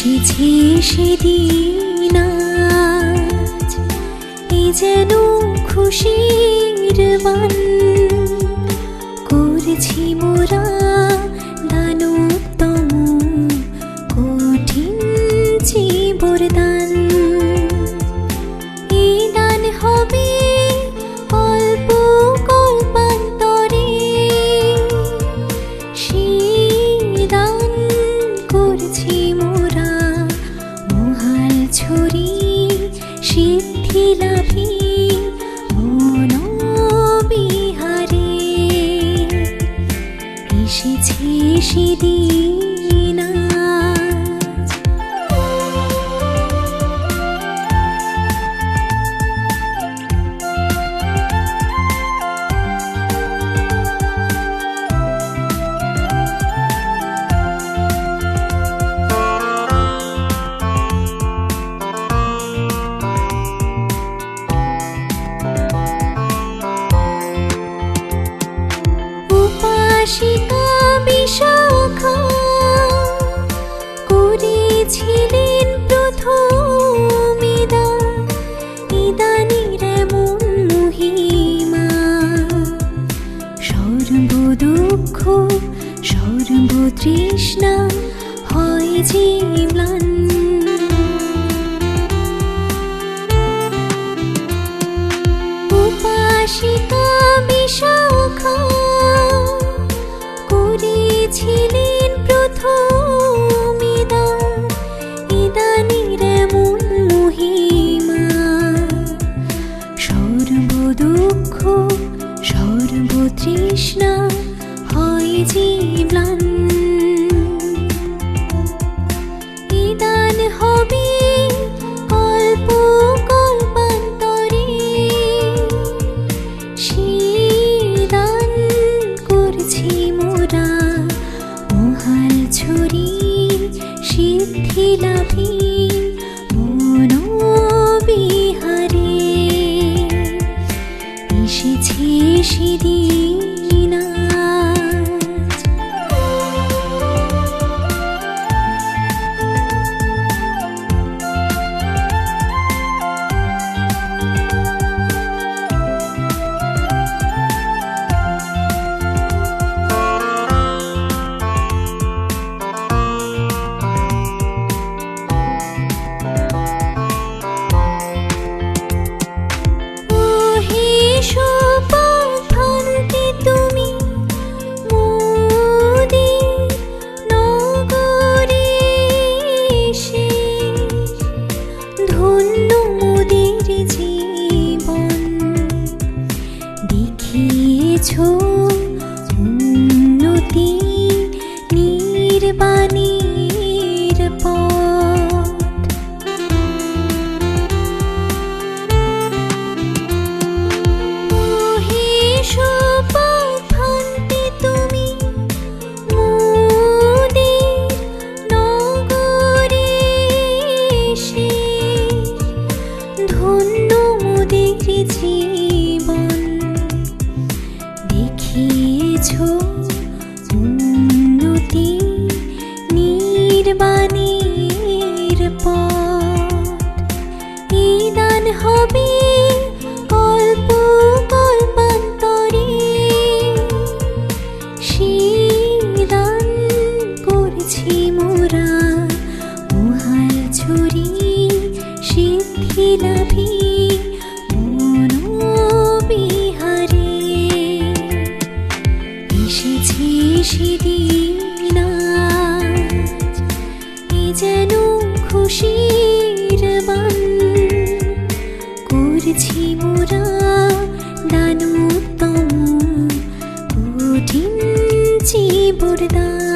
এসেছে সেদিন এই যেন খুশি সেদিন she তৃষ্ণা হয় যে ম্লান উপাসিকা বিশাখা করেছিলেন প্রথম ইদান ইদানির এমন মহিমা। সর্বদুঃখ, সর্বতৃষ্ণা হয় জীবলান ছুরি সিদ্ধি লাভী মনোবিহারে। এসেছে সেদিন money. যেন খুশির বান। করছি মোরা দান উত্তম কঠিন জীবরদান